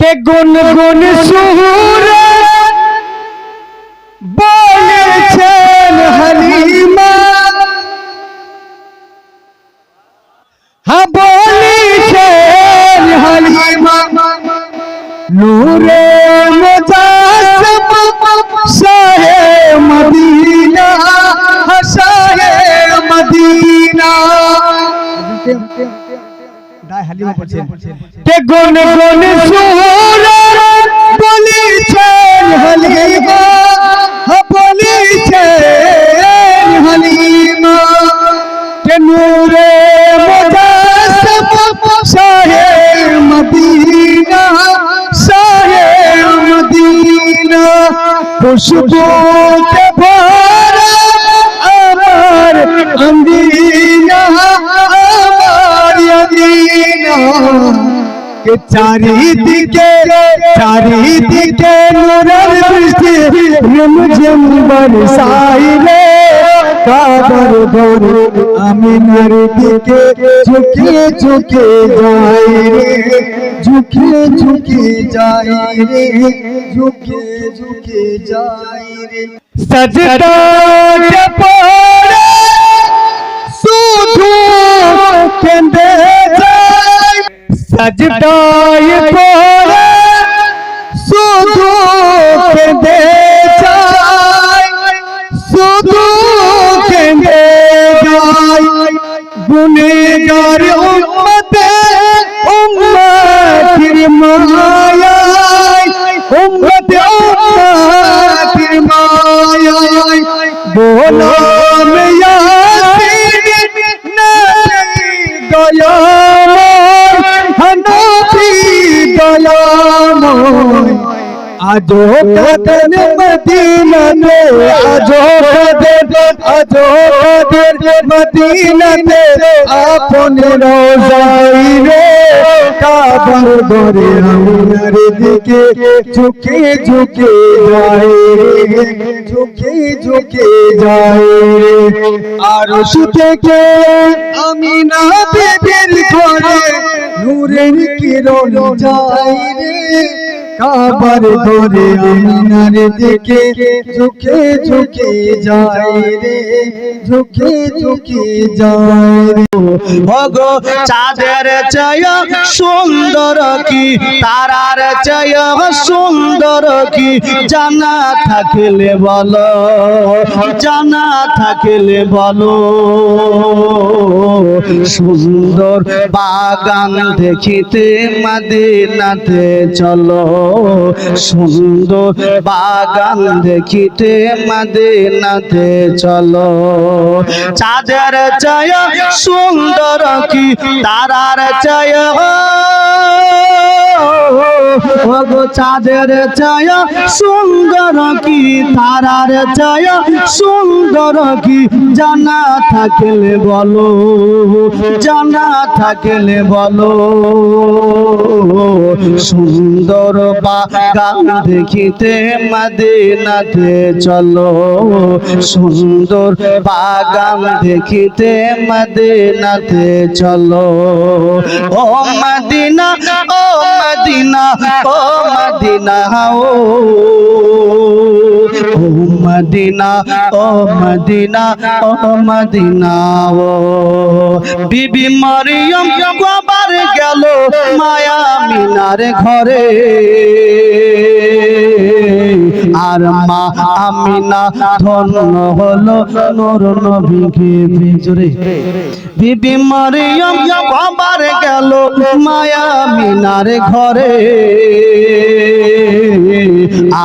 কে গুন গুন সুরে বলেছেন হালিমা। হ্যাঁ বলেছেন হালিমা। নূরে হালিমা কে গুন গুন সুরে বলেছেন হালিমা? বলেছেন হালিমা? কে নূরে মুজাসম শাহে মদিনা? শাহে মদিনা, খুশবু কে চারিদিকে চারিদিকে নূরের বৃষ্টি রিমঝিম বরসাই রে কাবার ঘর আমিনার দিকে ঝুঁকে ঝুঁকে যাই রে ঝুঁকে ঝুঁকে যাই রে ঝুঁকে ঝুঁকে যাই রে সজদা सजदाई बोले सुधू के दे जाए सुधू के दे जाए। गुनेगार उम्मत उम्मत माया उम्मत उम्मत माया बोला में আজো কদন মদিনাতে আজো কদন আজো কদন মদিনাতে, আপন রোজাই রে, কাবার ধরে আমিনার দিকে ঝুঁকে ঝুঁকে যায় রে, ঝুঁকে ঝুঁকে যায় রে। আর থেকে আমিনা বেবির ঘরে নূরের কিরণ যায় রে। কাবার ধরে আমিনার দিকে, ঝুঁকে ঝুঁকে যায় রে, ঝুঁকে ঝুঁকে যায় রে। ভগো চাঁদের চয় সুন্দর কি, তারার চয় সুন্দর কি? জানা থাকলে বলো, জানা থাকলে বলো। সুন্দর বাগান দেখিতে মাদিনাতে চলো। সুন্দর বাগান দেখিতে মাদিনাতে চলো। চাঁদের চায় সুন্দর কি, তারার চয় ওগো চাঁদের চয় সুন্দর কি তারার চয় সুন্দর কি জানা থাকলে বলো, জানা থাকলে বলো, সুন্দর বাগান দেখিতে মাদিনাতে চলো, সুন্দর বাগান দেখিতে মদিনাতে চলো, ও মদিনা ও মদিনা ও মদিনা ও। মদিনা ও মদিনা ও মদিনা, ও। বিবি মারিয়ম কবার গেল মায়া মিনার ঘরে। আর মা আমিনা ধন্য হলো নূর নবীকে বিজরে। বিবি মারিয়ম কবার গেল মায়া মিনার ঘরে।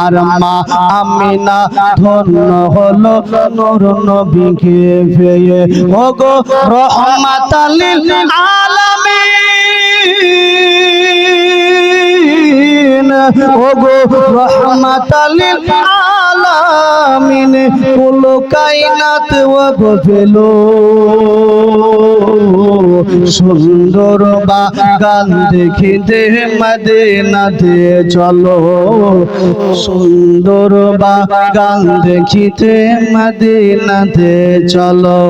আর মা আমিনা ধন্য হলো নূর নবীকে পেয়ে। ওগো রহমাতালিল আলামিন ওগো রহমাতালিল আলামিন কুল কায়নাত ওগো ফেলো সুন্দর বাগান দেখিতে মদিনাতে চলো। সুন্দর বা বাগান দেখিতে মদিনাতে চলো।